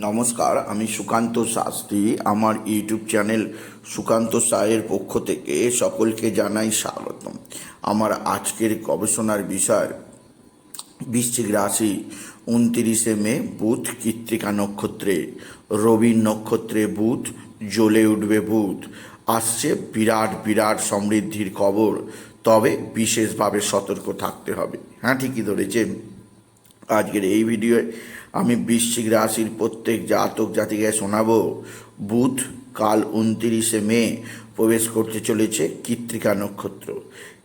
নমস্কার, আমি সুকান্ত শাস্ত্রী। আমার ইউটিউব চ্যানেল সুকান্ত সায়ের পক্ষ থেকে সকলকে জানাই স্বাগতম। আমার আজকের গবেষণার বিষয়, বৃশ্চিক রাশি, উনতিরিশে মে, বুধ, কৃত্তিকা নক্ষত্রে। রবির নক্ষত্রে বুধ, জ্বলে উঠবে বুধ। আসছে বিরাট বিরাট সমৃদ্ধির খবর। তবে বিশেষভাবে সতর্ক থাকতে হবে। হ্যাঁ ঠিকই ধরেছেন। আজকের এই ভিডিওয়ে আমি বৃশ্চিক রাশির প্রত্যেক জাতক জাতিকে শোনাবো। বুধ, কাল উনতিরিশে মে প্রবেশ করতে চলেছে কৃত্তিকা নক্ষত্র।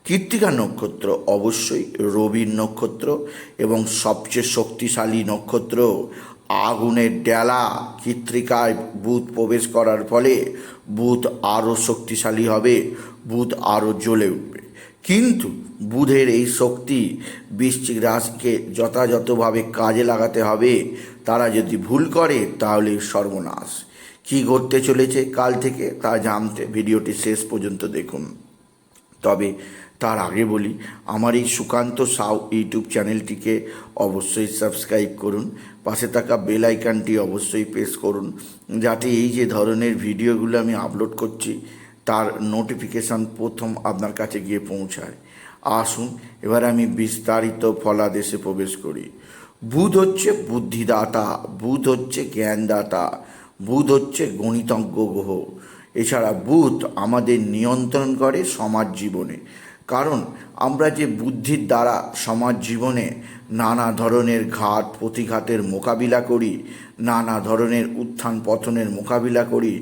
কৃত্তিকা নক্ষত্র অবশ্যই রবির নক্ষত্র এবং সবচেয়ে শক্তিশালী নক্ষত্র। আগুনের ডেলা কৃত্রিকায় বুধ প্রবেশ করার ফলে বুধ আরও শক্তিশালী হবে, বুধ আরও জ্বলে উঠবে। কিন্তু বুধের এই শক্তি বৃশ্চিক রাশিকে যথাযথভাবে কাজে লাগাতে হবে। তারা যদি ভুল করে, তাহলে সর্বনাশ। কি ঘটতে চলেছে কাল থেকে, তা জানতে ভিডিওটি শেষ পর্যন্ত দেখুন। তবে তার আগে বলি, আমার এই সুকান্ত সাউ ইউটিউব চ্যানেলটিকে অবশ্যই সাবস্ক্রাইব করুন। পাশে থাকা বেল আইকনটি অবশ্যই প্রেস করুন। যাতে এই যে ধরনের ভিডিওগুলো আমি আপলোড করছি তার নোটিফিকেশান প্রথম আপনার কাছে গিয়ে পৌঁছায়। আসুন, এবার আমি বিস্তারিত ফলাদেশে প্রবেশ করি। বুধ হচ্ছে বুদ্ধিদাতা, বুধ হচ্ছে জ্ঞানদাতা, বুধ হচ্ছে গণিতজ্ঞ গ্রহ। এছাড়া বুধ আমাদের নিয়ন্ত্রণ করে সমাজ জীবনে। কারণ আমরা যে বুদ্ধির দ্বারা সমাজ জীবনে নানা ধরনের ঘাট প্রতিঘাতের মোকাবিলা করি, নানা ধরনের উত্থান পতনের মোকাবিলা করি,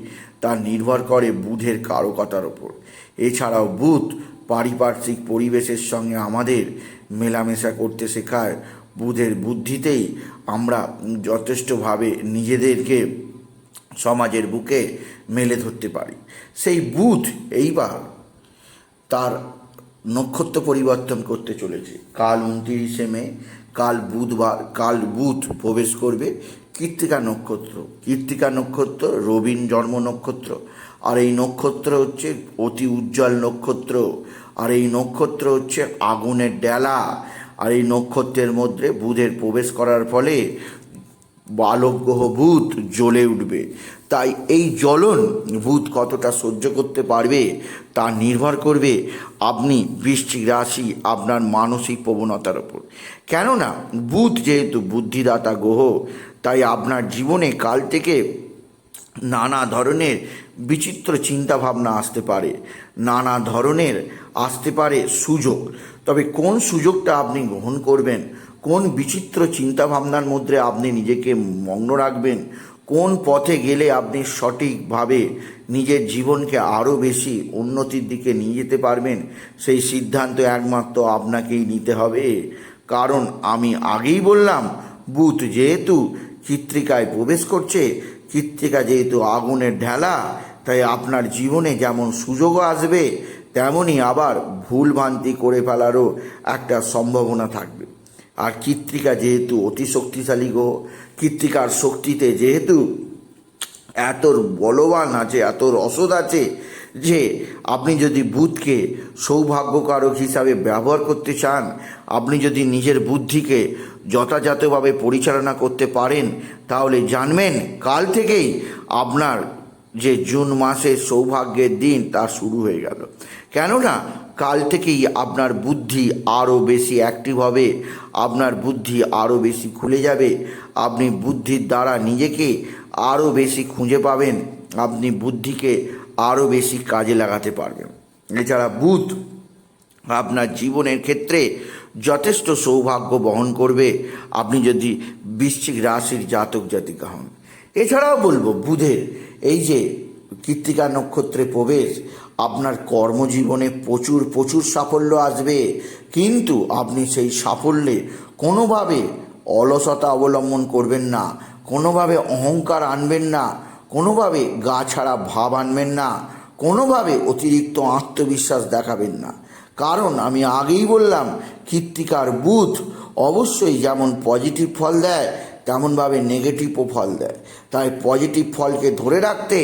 তা নির্ভর করে বুধের কারকতার ওপর এছাড়াও বুধ পারিপার্শ্বিক পরিবেশের সঙ্গে আমাদের মেলামেশা করতে শেখায়। বুধের বুদ্ধিতেই আমরা যথেষ্টভাবে নিজেদেরকে সমাজের বুকে মেলে ধরতে পারি। সেই বুধ এইবার তার নক্ষত্র পরিবর্তন করতে চলেছে। কাল উনত্রিশে মে, কাল বুধবার, কাল বুধ প্রবেশ করবে কৃত্তিকা নক্ষত্র। কৃত্তিকা নক্ষত্র রবিন জন্ম নক্ষত্র। আর এই নক্ষত্র হচ্ছে অতি উজ্জ্বল নক্ষত্র। আর এই নক্ষত্র হচ্ছে আগুনের ডেলা। আর এই নক্ষত্রের মধ্যে বুধের প্রবেশ করার ফলে বালক গ্রহ ভূত জ্বলে উঠবে। তাই এই জ্বলন ভূত কতটা সহ্য করতে পারবে তা নির্ভর করবে আপনি বৃশ্চিক রাশি আপনার মানসিক প্রবণতার ওপর। কেননা বুধ যেহেতু বুদ্ধিদাতা গ্রহ, তাই আপনার জীবনে কাল থেকে নানা ধরনের বিচিত্র চিন্তাভাবনা আসতে পারে, নানা ধরনের আসতে পারে সুযোগ। তবে কোন সুযোগটা আপনি গ্রহণ করবেন কোন বিচিত্র চিন্তাভাবনার মধ্যে আপনি নিজেকে মগ্ন রাখবেন? কোন পথে গেলে আপনি সঠিকভাবে নিজের জীবনকে আরও বেশি উন্নতির দিকে নিয়ে যেতে পারবেন? সেই সিদ্ধান্ত একমাত্র আপনাকেই নিতে হবে। কারণ আমি আগেই বললাম বুথ যেহেতু চিত্রিকায় প্রবেশ করছে, চিত্রিকা যেহেতু আগুনের ঢেলা, তাই আপনার জীবনে যেমন সুযোগও আসবে তেমনই আবার ভুলভ্রান্তি করে ফেলারও একটা সম্ভাবনা থাকবে। আর কৃত্রিকা যেহেতু অতি শক্তিশালী গ্রহ কৃত্রিকার শক্তিতে যেহেতু এত বলবান আছে এত রসদ আছে, যে আপনি যদি বুধকে সৌভাগ্যকারক হিসাবে ব্যবহার করতে চান, আপনি যদি নিজের বুদ্ধিকে যথাযথভাবে পরিচালনা করতে পারেন, তাহলে জানবেন কাল থেকেই আপনার যে জুন মাসের সৌভাগ্যের দিন তা শুরু হয়ে গেল। কেননা কাল থেকেই আপনার বুদ্ধি আরও বেশি অ্যাক্টিভ হবে, আপনার বুদ্ধি আরও বেশি খুলে যাবে, আপনি বুদ্ধির দ্বারা নিজেকে আরও বেশি খুঁজে পাবেন, আপনি বুদ্ধিকে আরও বেশি কাজে লাগাতে পারবেন। এছাড়া বুধ আপনার জীবনের ক্ষেত্রে যথেষ্ট সৌভাগ্য বহন করবে, আপনি যদি বৃশ্চিক রাশির জাতক জাতিকা হন। এছাড়াও বলব বুধের এই যে কৃত্তিকা নক্ষত্রে প্রবেশ, আপনার কর্মজীবনে প্রচুর প্রচুর সাফল্য আসবে। কিন্তু আপনি সেই সাফল্যে কোনোভাবে অলসতা অবলম্বন করবেন না, কোনোভাবে অহংকার আনবেন না, কোনোভাবে গা ছাড়া ভাব আনবেন না, কোনোভাবে অতিরিক্ত আত্মবিশ্বাস দেখাবেন না। কারণ আমি আগেই বললাম, কৃত্তিকার বুধ অবশ্যই যেমন পজিটিভ ফল দেয় তেমনভাবে নেগেটিভও ফল দেয়। তাই পজিটিভ ফলকে ধরে রাখতে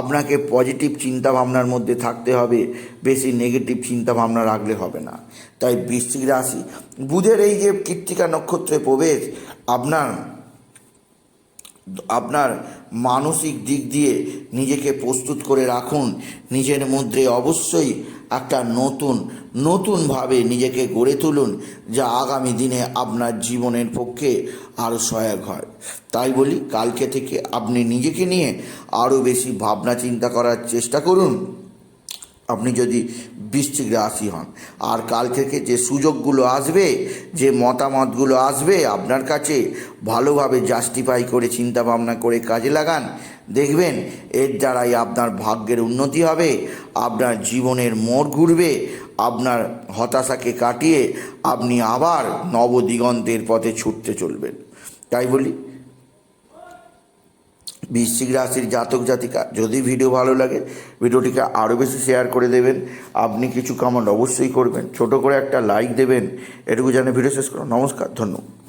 আপনাকে পজিটিভ চিন্তাভাবনার মধ্যে থাকতে হবে। বেশি নেগেটিভ চিন্তাভাবনা রাখলে হবে না। তাই বৃশ্চিক রাশি, বুধের এই যে কৃত্তিকা নক্ষত্রে প্রবেশ, আপনার আপনার মানসিক দিক দিয়ে নিজেকে প্রস্তুত করে রাখুন। নিজের মধ্যে অবশ্যই একটা নতুন, নতুনভাবে নিজেকে গড়ে তুলুন যা আগামী দিনে আপনার জীবনের পক্ষে আরও সহায়ক হয়। তাই বলি, কালকে থেকে আপনি নিজেকে নিয়ে আরও বেশি ভাবনা চিন্তা করার চেষ্টা করুন। আপনি যদি বৃশ্চিক রাশি হন। আর কাল থেকে যে সুযোগগুলো আসবে, যে মতামতগুলো আসবে, আপনার কাছে ভালোভাবে জাস্টিফাই করে চিন্তা ভাবনা করে কাজে লাগান। দেখবেন এর দ্বারাই আপনার ভাগ্যের উন্নতি হবে, আপনার জীবনের মোড় ঘুরবে, আপনার হতাশাকে কাটিয়ে আপনি আবার নবদিগন্তের পথে ছুটতে চলবেন। তাই বলি। বৃশ্চিক রাশির জাতক জাতিকা, যদি ভিডিও ভালো লাগে, ভিডিওটিকে আরও বেশি শেয়ার করে দেবেন। আপনি কিছু কমেন্ট অবশ্যই করবেন। ছোট করে একটা লাইক দেবেন। এটুকু জানে ভিডিও শেষ করুন নমস্কার, ধন্যবাদ।